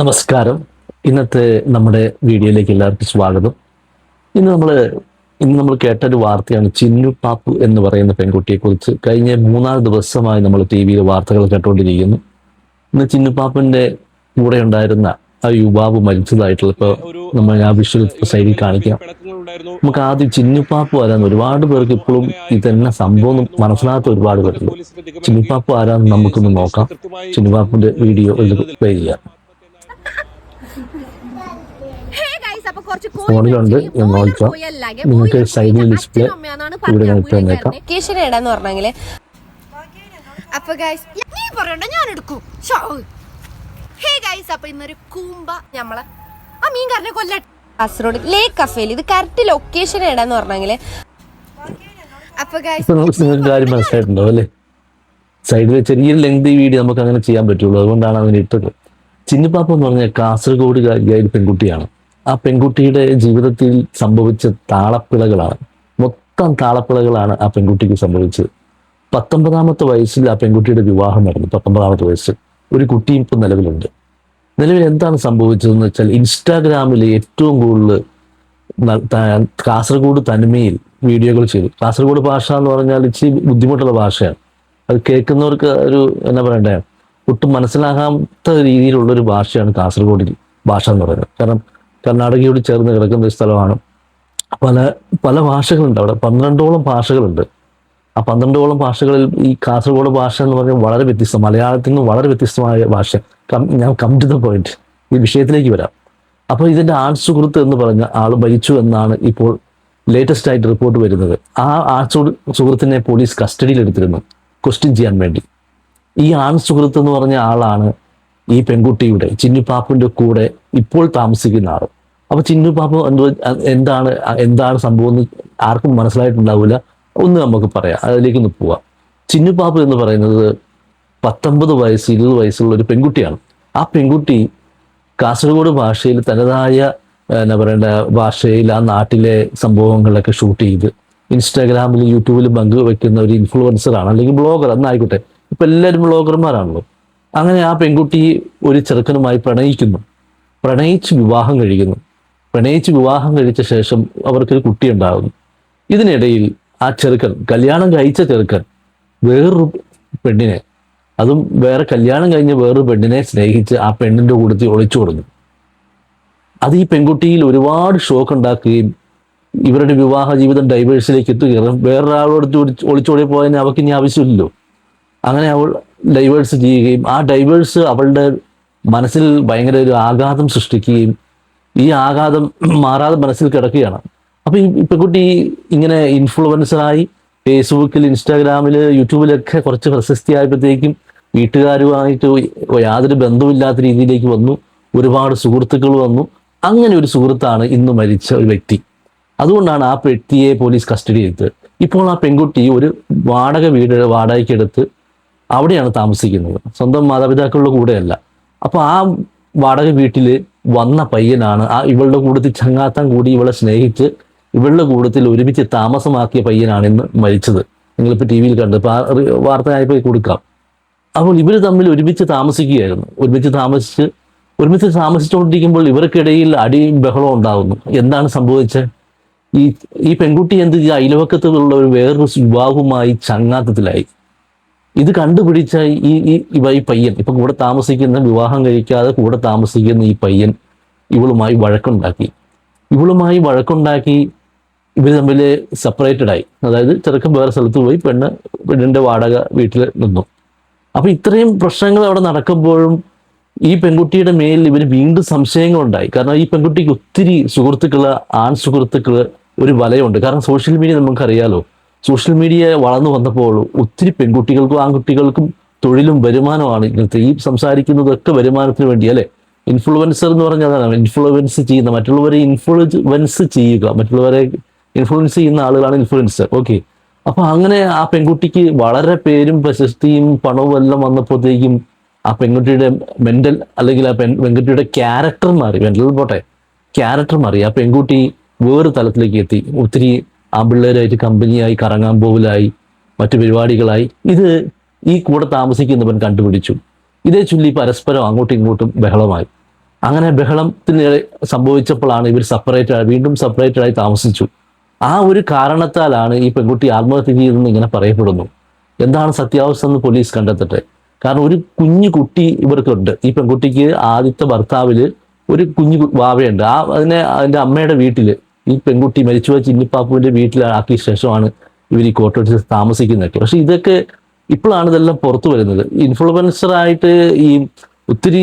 നമസ്കാരം. ഇന്നത്തെ നമ്മുടെ വീഡിയോയിലേക്ക് എല്ലാവർക്കും സ്വാഗതം. ഇന്ന് നമ്മൾ ഇന്ന് നമ്മൾ കേട്ടൊരു വാർത്തയാണ് ചിന്നു പാപ്പു എന്ന് പറയുന്ന പെൺകുട്ടിയെ കുറിച്ച് കഴിഞ്ഞ മൂന്നാൽ ദിവസമായി നമ്മൾ ടി വിയിൽ വാർത്തകൾ കേട്ടുകൊണ്ടിരിക്കുന്നു ഇന്ന് ചിന്നു പാപ്പുവിന്റെ കൂടെ ഉണ്ടായിരുന്ന ആ യുവാവ് മരിച്ചതായിട്ടുള്ള ഇപ്പോൾ നമ്മൾ ആ വിഷ്വൽ സൈഡിൽ കാണിക്കാം. നമുക്ക് ആദ്യം ചിന്നുപ്പാപ്പ് ആരാന്ന് ഒരുപാട് പേർക്ക് ഇപ്പോഴും ഇതെന്നെ സംഭവം മനസ്സിലാത്ത ഒരുപാട് പേരുണ്ട്. ചിന്നുപ്പാപ്പ് ആരാന്ന് നമുക്കൊന്ന് നോക്കാം. ചിന്നുപ്പാപ്പിന്റെ വീഡിയോ പ്ലേ ചെയ്യാം Hey guys, അപ്പൊ കുറച്ച് ഫോണിലുണ്ട് നിങ്ങൾക്ക് സൈഡിൽ ഡിസ്പ്ലേ ഇവിടെ കണക്ട് വന്നേക്കാം തന്നേക്കാം. വെക്കേഷൻ അപ്പൊ ഗൈസ് നീ പറയണ്ട ഞാൻ എടുക്കും. ഹേ ഗൈസ് അപ്പൊ ഇന്നൊരു കൂമ്പ ആ കൊല്ല കാസർഗോഡ് ലേക്ക് കഫേൽ ഇത് കറക്റ്റ് ലൊക്കേഷൻ അപ്പൊ ഗൈസ് നിങ്ങൾക്ക് കാര്യം മനസ്സിലായിട്ടുണ്ടോ അല്ലേ? സൈഡിൽ ചെറിയൊരു ലെങ്ത് വീഡിയോ നമുക്ക് അങ്ങനെ ചെയ്യാൻ പറ്റുള്ളൂ. അതുകൊണ്ടാണ് അവന് ഇട്ടത്. ചിന്നുപാപ്പ എന്ന് പറഞ്ഞ കാസർഗോഡുകാരിയായ ഒരു പെൺകുട്ടിയാണ്. ആ പെൺകുട്ടിയുടെ ജീവിതത്തിൽ സംഭവിച്ച താളപ്പിളകളാണ്. മൊത്തം താളപ്പിളകളാണ് ആ പെൺകുട്ടിക്ക് സംഭവിച്ചത്. പത്തൊമ്പതാമത്തെ വയസ്സിൽ ആ പെൺകുട്ടിയുടെ വിവാഹം നടന്നു. പത്തൊമ്പതാമത്തെ വയസ്സിൽ. ഒരു കുട്ടിയും ഇപ്പം നിലവിലുണ്ട്. നിലവിൽ എന്താണ് സംഭവിച്ചതെന്ന് വെച്ചാൽ ഇൻസ്റ്റാഗ്രാമിൽ ഏറ്റവും കൂടുതൽ കാസർഗോഡ് തനിമയിൽ വീഡിയോകൾ ചെയ്തു. കാസർഗോഡ് ഭാഷ എന്ന് പറഞ്ഞാൽ ഇച്ചിരി ബുദ്ധിമുട്ടുള്ള ഭാഷയാണ്. അത് കേൾക്കുന്നവർക്ക് ഒരു എന്നാ പറയണ്ടേ? ഒട്ടും മനസ്സിലാകാത്ത രീതിയിലുള്ള ഒരു ഭാഷയാണ് കാസർഗോഡിൽ ഭാഷ എന്ന് പറയുന്നത്. കാരണം കർണാടകയോട് ചേർന്ന് കിടക്കുന്ന ഒരു സ്ഥലമാണ്. പല പല ഭാഷകളുണ്ട്. അവിടെ പന്ത്രണ്ടോളം ഭാഷകളുണ്ട്. ആ പന്ത്രണ്ടോളം ഭാഷകളിൽ ഈ കാസർഗോഡ് ഭാഷ എന്ന് പറഞ്ഞാൽ വളരെ വ്യത്യസ്തം. മലയാളത്തിൽ നിന്ന് വളരെ വ്യത്യസ്തമായ ഭാഷ. ഞാൻ കം ടു ദ പോയിന്റ് ഈ വിഷയത്തിലേക്ക് വരാം. അപ്പോൾ ഇതിന്റെ ആൺ സുഹൃത്ത് എന്ന് പറഞ്ഞ ആൾ മരിച്ചു എന്നാണ് ഇപ്പോൾ ലേറ്റസ്റ്റ് ആയിട്ട് റിപ്പോർട്ട് വരുന്നത്. ആ ആൺ സുഹൃത്തിനെ പോലീസ് കസ്റ്റഡിയിൽ എടുത്തിരുന്നു. ക്വസ്റ്റ്യൻ ചെയ്യാൻ വേണ്ടി. ഈ ആൺ സുഹൃത്ത് എന്ന് പറഞ്ഞ ആളാണ് ഈ പെൺകുട്ടിയുടെ ചിന്നുപാപ്പിന്റെ കൂടെ ഇപ്പോൾ താമസിക്കുന്ന ആൾ അപ്പൊ ചിന്നുപാപ്പ് എന്തോ എന്താണ് എന്താണ് സംഭവം എന്ന് ആർക്കും മനസ്സിലായിട്ടുണ്ടാവില്ല. ഒന്ന് നമുക്ക് പറയാം അതിലേക്ക് ഒന്ന് പോവാം. ചിന്നുപാപ്പ് എന്ന് പറയുന്നത് പത്തൊമ്പത് വയസ്സ് ഇരുപത് വയസ്സുള്ള ഒരു പെൺകുട്ടിയാണ്. ആ പെൺകുട്ടി കാസർഗോഡ് ഭാഷയിൽ തനതായ എന്താ പറയേണ്ട ഭാഷയിൽ ആ നാട്ടിലെ സംഭവങ്ങളൊക്കെ ഷൂട്ട് ചെയ്ത് ഇൻസ്റ്റാഗ്രാമിൽ യൂട്യൂബിൽ പങ്കുവെക്കുന്ന ഒരു ഇൻഫ്ലുവൻസറാണ് അല്ലെങ്കിൽ ബ്ലോഗർ എന്നായിക്കോട്ടെ. ഇപ്പൊ എല്ലാവരും ബ്ലോഗർമാരാണല്ലോ അങ്ങനെ ആ പെൺകുട്ടി ഒരു ചെറുക്കനുമായി പ്രണയിക്കുന്നു. പ്രണയിച്ച് വിവാഹം കഴിക്കുന്നു. പ്രണയിച്ച് വിവാഹം കഴിച്ച ശേഷം അവർക്കൊരു കുട്ടി ഉണ്ടാകുന്നു ഇതിനിടയിൽ ആ ചെറുക്കൻ കല്യാണം കഴിച്ച ചെറുക്കൻ വേറൊരു പെണ്ണിനെ അതും വേറെ കല്യാണം കഴിഞ്ഞ വേറൊരു പെണ്ണിനെ സ്നേഹിച്ച് ആ പെണ്ണിന്റെ കൂട്ടത്തിൽ ഒളിച്ചു കൊടുക്കുന്നു. അത് ഈ പെൺകുട്ടിയിൽ ഒരുപാട് ഷോക്ക് ഉണ്ടാക്കുകയും ഇവരുടെ വിവാഹ ജീവിതം ഡൈവേഴ്സിലേക്ക് എത്തുകയും വേറൊരാളോട് ഒളിച്ചോടി പോയതിന് അവർക്ക് ഇനി ആവശ്യമില്ലല്ലോ. അങ്ങനെ അവൾ ഡൈവേഴ്സ് ചെയ്യുകയും ആ ഡൈവേഴ്സ് അവളുടെ മനസ്സിൽ ഭയങ്കര ഒരു ആഘാതം സൃഷ്ടിക്കുകയും ഈ ആഘാതം മാറാതെ മനസ്സിൽ കിടക്കുകയാണ്. അപ്പൊ ഈ പെൺകുട്ടി ഇങ്ങനെ ഇൻഫ്ലുവൻസറായി ഫേസ്ബുക്കിൽ ഇൻസ്റ്റാഗ്രാമിൽ യൂട്യൂബിലൊക്കെ കുറച്ച് പ്രശസ്തിയായപ്പോഴത്തേക്കും വീട്ടുകാരുമായിട്ട് യാതൊരു ബന്ധവുമില്ലാത്ത രീതിയിലേക്ക് വന്നു. ഒരുപാട് സുഹൃത്തുക്കൾ വന്നു. അങ്ങനെ ഒരു സുഹൃത്താണ് ഇന്ന് മരിച്ച ഒരു വ്യക്തി. അതുകൊണ്ടാണ് ആ വ്യക്തിയെ പോലീസ് കസ്റ്റഡി എടുത്ത് ഇപ്പോൾ ആ പെൺകുട്ടി ഒരു വാടക വീട് വാടകയ്ക്ക് എടുത്ത് അവിടെയാണ് താമസിക്കുന്നത്. സ്വന്തം മാതാപിതാക്കളുടെ കൂടെയല്ല. അപ്പോൾ ആ വാടക വീട്ടിൽ വന്ന പയ്യനാണ് ആ ഇവളുടെ കൂട്ടത്തിൽ ചങ്ങാത്തം കൂടി ഇവളെ സ്നേഹിച്ച് ഇവളുടെ കൂട്ടത്തിൽ ഒരുമിച്ച് താമസമാക്കിയ പയ്യനാണ് ഇന്ന് മരിച്ചത്. നിങ്ങളിപ്പോൾ ടി വിയിൽ കണ്ടു ഇപ്പൊ ആ റി- വാർത്ത ആയപ്പോൾ കൊടുക്കാം. അപ്പോൾ ഇവർ തമ്മിൽ ഒരുമിച്ച് താമസിക്കുകയായിരുന്നു. ഒരുമിച്ച് താമസിച്ച് ഒരുമിച്ച് താമസിച്ചുകൊണ്ടിരിക്കുമ്പോൾ ഇവർക്കിടയിൽ അടിയും ബഹളവും ഉണ്ടാകുന്നു എന്താണ് സംഭവിച്ചത്? ഈ ഈ പെൺകുട്ടി എന്ത് ചെയ്യുക അയലവക്കത്തുള്ള ഒരു വേറൊരു യുവാവുമായി ചങ്ങാത്തത്തിലായി. ഇത് കണ്ടുപിടിച്ച ഈ ഈ പയ്യൻ. ഇപ്പൊ കൂടെ താമസിക്കുന്ന വിവാഹം കഴിക്കാതെ കൂടെ താമസിക്കുന്ന ഈ പയ്യൻ ഇവളുമായി വഴക്കുണ്ടാക്കി. ഇവളുമായി വഴക്കുണ്ടാക്കി ഇവർ തമ്മിൽ സെപ്പറേറ്റഡ് ആയി. അതായത് ചെറുക്കൻ വേറെ സ്ഥലത്ത് പോയി പെണ്ണ് പെണ്ണിന്റെ വാടക വീട്ടിൽ നിന്നു. അപ്പൊ ഇത്രയും പ്രശ്നങ്ങൾ അവിടെ നടക്കുമ്പോഴും ഈ പെൺകുട്ടിയുടെ മേൽ ഇവർ വീണ്ടും സംശയങ്ങളുണ്ടായി. കാരണം ഈ പെൺകുട്ടിക്ക് ഒത്തിരി സുഹൃത്തുക്കൾ ആൺ സുഹൃത്തുക്കൾ ഒരു വലയുണ്ട്. കാരണം സോഷ്യൽ മീഡിയ നമുക്കറിയാലോ സോഷ്യൽ മീഡിയ വളർന്നു വന്നപ്പോൾ ഒത്തിരി പെൺകുട്ടികൾക്കും ആൺകുട്ടികൾക്കും തൊഴിലും വരുമാനമാണ് ഇങ്ങനത്തെ ഈ സംസാരിക്കുന്നതൊക്കെ വരുമാനത്തിന് വേണ്ടി അല്ലേ? ഇൻഫ്ലുവൻസർ എന്ന് പറഞ്ഞാൽ ഇൻഫ്ലുവൻസ് ചെയ്യുന്ന മറ്റുള്ളവരെ ഇൻഫ്ലുവൻസ് ചെയ്യുക. മറ്റുള്ളവരെ ഇൻഫ്ലുവൻസ് ചെയ്യുന്ന ആളുകളാണ് ഇൻഫ്ലുവൻസർ ഓക്കെ അപ്പോൾ അങ്ങനെ ആ പെൺകുട്ടിക്ക് വളരെ പേരും പ്രശസ്തിയും പണവും എല്ലാം വന്നപ്പോഴത്തേക്കും ആ പെൺകുട്ടിയുടെ മെന്റൽ അല്ലെങ്കിൽ ആ പെൺ പെൺകുട്ടിയുടെ ക്യാരക്ടർ മാറി. മെന്റൽ പോട്ടെ. ക്യാരക്ടർ മാറി. ആ പെൺകുട്ടി വേറൊരു തലത്തിലേക്ക് എത്തി. ഒത്തിരി ആമ്പിള്ളേരായിട്ട് കമ്പനിയായി കറങ്ങാൻ പോവലായി മറ്റു പരിപാടികളായി. ഇത് ഈ കൂടെ താമസിക്കുന്നവൻ കണ്ടുപിടിച്ചു. ഇതേ ചൊല്ലി പരസ്പരം അങ്ങോട്ടും ഇങ്ങോട്ടും ബഹളമായി. അങ്ങനെ ബഹളത്തിന് സംഭവിച്ചപ്പോഴാണ് ഇവർ സെപ്പറേറ്റ് വീണ്ടും സെപ്പറേറ്റഡ് ആയി താമസിച്ചു. ആ ഒരു കാരണത്താലാണ് ഈ പെൺകുട്ടി ആത്മഹത്യ ചെയ്തതെന്ന് ഇങ്ങനെ പറയപ്പെടുന്നു. എന്താണ് സത്യാവസ്ഥ എന്ന് പോലീസ് കണ്ടെത്തട്ടെ? കാരണം ഒരു കുഞ്ഞു കുട്ടി ഇവർക്കുണ്ട്. ഈ പെൺകുട്ടിക്ക് ആദ്യത്തെ ഭർത്താവിൽ ഒരു കുഞ്ഞു വാവയുണ്ട്. ആ അതിനെ അതിന്റെ അമ്മയുടെ വീട്ടിൽ ഈ പെൺകുട്ടി മരിച്ചുപോയ ചിന്നിപ്പാപ്പുവിന്റെ വീട്ടിലാക്കിയ ശേഷമാണ് ഇവർ ഈ കോട്ടോട്ടിൽ താമസിക്കുന്നതൊക്കെ പക്ഷെ ഇതൊക്കെ ഇപ്പോഴാണ് ഇതെല്ലാം പുറത്തു വരുന്നത്. ഇൻഫ്ലുവൻസർ ആയിട്ട് ഈ ഒത്തിരി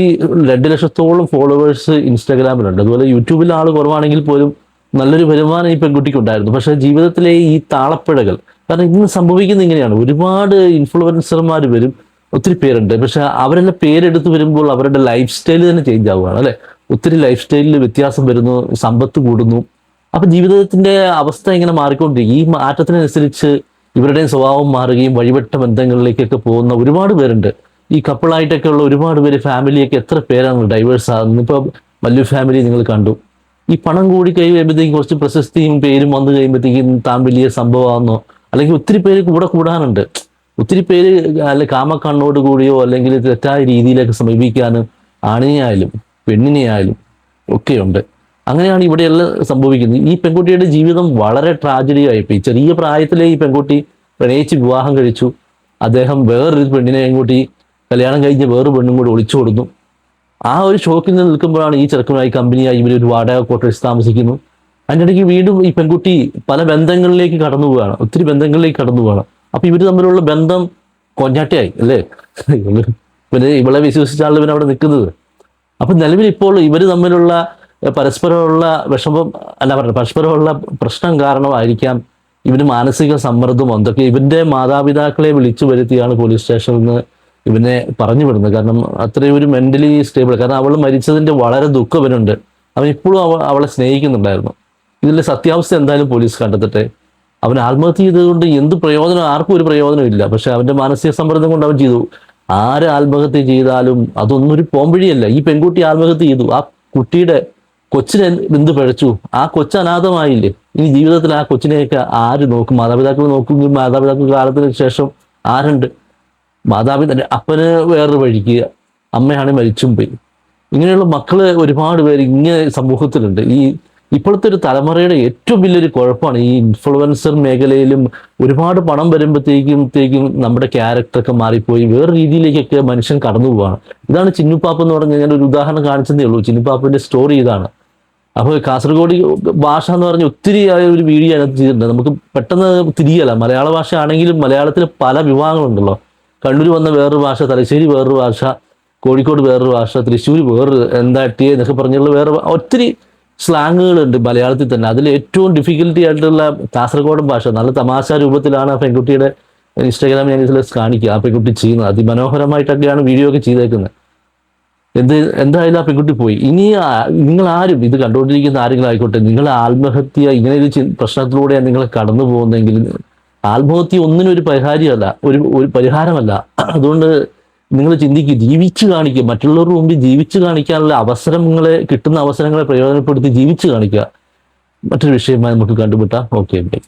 രണ്ട് ലക്ഷത്തോളം ഫോളോവേഴ്സ് ഇൻസ്റ്റാഗ്രാമിലുണ്ട്. അതുപോലെ യൂട്യൂബിൽ ആൾ കുറവാണെങ്കിൽ പോലും നല്ലൊരു വരുമാനം ഈ പെൺകുട്ടിക്ക് ഉണ്ടായിരുന്നു. പക്ഷേ ജീവിതത്തിലെ ഈ താളപ്പിഴകൾ കാരണം ഇന്ന് സംഭവിക്കുന്നത് ഇങ്ങനെയാണ്. ഒരുപാട് ഇൻഫ്ലുവൻസർമാർ വരും ഒത്തിരി പേരുണ്ട്. പക്ഷെ അവരെല്ലാം പേരെടുത്ത് വരുമ്പോൾ അവരുടെ ലൈഫ് സ്റ്റൈൽ തന്നെ ചേഞ്ച് ആവുകയാണ് അല്ലെ? ഒത്തിരി ലൈഫ് സ്റ്റൈലിൽ വ്യത്യാസം വരുന്നു സമ്പത്ത് കൂടുന്നു. അപ്പൊ ജീവിതത്തിന്റെ അവസ്ഥ ഇങ്ങനെ മാറിക്കൊണ്ടിരിക്കും. ഈ മാറ്റത്തിനനുസരിച്ച് ഇവരുടെയും സ്വഭാവം മാറുകയും വഴിപെട്ട ബന്ധങ്ങളിലേക്കൊക്കെ പോകുന്ന ഒരുപാട് പേരുണ്ട്. ഈ കപ്പിളായിട്ടൊക്കെ ഉള്ള ഒരുപാട് പേര് ഫാമിലിയൊക്കെ എത്ര പേരാണ് ഡൈവേഴ്സ് ആകുന്നത്? ഇപ്പൊ വലിയ ഫാമിലി നിങ്ങൾ കണ്ടു. ഈ പണം കൂടി കഴിയുമ്പോഴത്തേക്കും കുറച്ച് പ്രശസ്തിയും പേരും വന്നു കഴിയുമ്പോഴത്തേക്കും താൻ വലിയ സംഭവമാണെന്നോ അല്ലെങ്കിൽ ഒത്തിരി പേര് കൂടെ കൂടാനുണ്ട്. ഒത്തിരി പേര് അല്ല കാമക്കണ്ണോട് കൂടിയോ അല്ലെങ്കിൽ തെറ്റായ രീതിയിലൊക്കെ സമീപിക്കാനും ആണിനെയായാലും പെണ്ണിനെയായാലും ഒക്കെയുണ്ട്. അങ്ങനെയാണ് ഇവിടെയെല്ലാം സംഭവിക്കുന്നത്. ഈ പെൺകുട്ടിയുടെ ജീവിതം വളരെ ട്രാജഡി ആയിപ്പോയി ചെറിയ പ്രായത്തിലെ ഈ പെൺകുട്ടി പ്രണയിച്ച് വിവാഹം കഴിച്ചു. അദ്ദേഹം വേറൊരു പെണ്ണിനെ കൂട്ടി കല്യാണം കഴിഞ്ഞ് വേറൊരു പെണ്ണും കൂടി ഒളിച്ചു കൊടുന്നു ആ ഒരു ഷോക്കിൽ നിന്ന് നിൽക്കുമ്പോഴാണ് ഈ ചെറുക്കനായി കമ്പനിയായി ഇവർ ഒരു വാടക ക്വാർട്ടേഴ്സ് താമസിക്കുന്നു. അതിന്റെ ഇടയ്ക്ക് വീണ്ടും ഈ പെൺകുട്ടി പല ബന്ധങ്ങളിലേക്ക് കടന്നു പോവുകയാണ്. ഒത്തിരി ബന്ധങ്ങളിലേക്ക് കടന്നു പോവുകയാണ്. അപ്പൊ ഇവർ തമ്മിലുള്ള ബന്ധം കൊഞ്ഞാട്ടയായി അല്ലേ? പിന്നെ ഇവളെ വിശ്വസിച്ചാണല്ലോ പിന്നെ അവിടെ നിൽക്കുന്നത്. അപ്പൊ നിലവിൽ ഇപ്പോൾ ഇവർ തമ്മിലുള്ള പരസ്പരമുള്ള വിഷമം അല്ല പറഞ്ഞു പരസ്പരമുള്ള പ്രശ്നം കാരണമായിരിക്കാം ഇവന് മാനസിക സമ്മർദ്ദം എന്തൊക്കെ. ഇവന്റെ മാതാപിതാക്കളെ വിളിച്ചു വരുത്തിയാണ് പോലീസ് സ്റ്റേഷനിൽ നിന്ന് ഇവനെ പറഞ്ഞു വിടുന്നത്. കാരണം അത്രയും ഒരു മെന്റലി സ്റ്റേബിൾ കാരണം അവൾ മരിച്ചതിന്റെ വളരെ ദുഃഖം ഇവനുണ്ട്. അവൻ ഇപ്പോഴും അവ അവളെ സ്നേഹിക്കുന്നുണ്ടായിരുന്നു. ഇതിന്റെ സത്യാവസ്ഥ എന്തായാലും പോലീസ് കണ്ടെത്തട്ടെ. അവൻ ആത്മഹത്യ ചെയ്തതുകൊണ്ട് എന്ത് പ്രയോജനം ആർക്കും ഒരു പ്രയോജനമില്ല പക്ഷെ അവന്റെ മാനസിക സമ്മർദ്ദം കൊണ്ട് അവൻ ചെയ്തു. ആര് ആത്മഹത്യ ചെയ്താലും അതൊന്നും ഒരു പോംവഴിയല്ല. ഈ പെൺകുട്ടി ആത്മഹത്യ ചെയ്തു. ആ കുട്ടിയുടെ കൊച്ചിനെ എന്ത് പഴച്ചു. ആ കൊച്ചു അനാഥമായില്ലേ? ഇനി ജീവിതത്തിൽ ആ കൊച്ചിനെയൊക്കെ ആര് നോക്കും? മാതാപിതാക്കൾ നോക്കുമെങ്കിൽ മാതാപിതാക്കൾ കാലത്തിന് ശേഷം ആരുണ്ട്? മാതാപിതാ അപ്പന് വേറൊരു വഴിക്ക്. അമ്മയാണ് മരിച്ചും പോയി. ഇങ്ങനെയുള്ള മക്കൾ ഒരുപാട് പേര് ഇങ്ങനെ സമൂഹത്തിലുണ്ട്. ഈ ഇപ്പോഴത്തെ ഒരു തലമുറയുടെ ഏറ്റവും വലിയൊരു കുഴപ്പമാണ് ഈ ഇൻഫ്ലുവൻസർ മേഖലയിലും ഒരുപാട് പണം വരുമ്പോഴത്തേക്കും ത്തേക്കും നമ്മുടെ ക്യാരക്ടറൊക്കെ മാറിപ്പോയി. വേറെ രീതിയിലേക്കൊക്കെ മനുഷ്യൻ കടന്നു പോവാണ് ഇതാണ് ചിന്നുപ്പാപ്പ് എന്ന് പറഞ്ഞ ഞാൻ ഒരു ഉദാഹരണം കാണിച്ചതേ ഉള്ളൂ. ചിന്നുപ്പാപ്പിന്റെ സ്റ്റോറി ഇതാണ്. അപ്പോൾ കാസർഗോഡ് ഭാഷ എന്ന് പറഞ്ഞ ഒത്തിരി ആയ ഒരു വീഡിയോ അതിനകത്ത് ചെയ്തിട്ടുണ്ട്. നമുക്ക് പെട്ടെന്ന് തിരിയല്ല. മലയാള ഭാഷ ആണെങ്കിലും മലയാളത്തിൽ പല വിഭാഗങ്ങളുണ്ടല്ലോ. കണ്ണൂർ വന്ന വേറൊരു ഭാഷ തലശ്ശേരി വേറൊരു ഭാഷ കോഴിക്കോട് വേറൊരു ഭാഷ തൃശ്ശൂർ വേറൊരു എന്താ ടിയെ എന്നൊക്കെ പറഞ്ഞുള്ള വേറെ ഒത്തിരി സ്ലാങ്ങുകളുണ്ട് മലയാളത്തിൽ തന്നെ. അതിൽ ഏറ്റവും ഡിഫിക്കൽട്ടി ആയിട്ടുള്ള കാസർഗോഡൻ ഭാഷ. നല്ല തമാശ രൂപത്തിലാണ് ആ പെൺകുട്ടിയുടെ ഇൻസ്റ്റാഗ്രാം ഞാൻ കാണിക്കുക. ആ പെൺകുട്ടി ചെയ്യുന്നത്. അതിമനോഹരമായിട്ടൊക്കെയാണ് വീഡിയോ ഒക്കെ ചെയ്തേക്കുന്നത്. എന്ത് എന്തായാലും ആ പെൺകുട്ടി പോയി. ഇനി നിങ്ങൾ ആരും ഇത് കണ്ടുകൊണ്ടിരിക്കുന്ന ആരെങ്കിലും ആയിക്കോട്ടെ നിങ്ങൾ ആത്മഹത്യ ഇങ്ങനെ ഒരു പ്രശ്നത്തിലൂടെയാണ് നിങ്ങൾ കടന്നു പോകുന്നതെങ്കിൽ ആത്മഹത്യ ഒന്നിനും ഒരു പരിഹാരമല്ല ഒരു ഒരു പരിഹാരമല്ല. അതുകൊണ്ട് നിങ്ങൾ ചിന്തിക്കുക ജീവിച്ചു കാണിക്കുക. മറ്റുള്ളവരുടെ മുമ്പിൽ ജീവിച്ചു കാണിക്കാനുള്ള അവസരങ്ങളെ കിട്ടുന്ന അവസരങ്ങളെ പ്രയോജനപ്പെടുത്തി ജീവിച്ചു കാണിക്കുക. മറ്റൊരു വിഷയമായി നമുക്ക് കണ്ടുമുട്ടാം. Okay bye.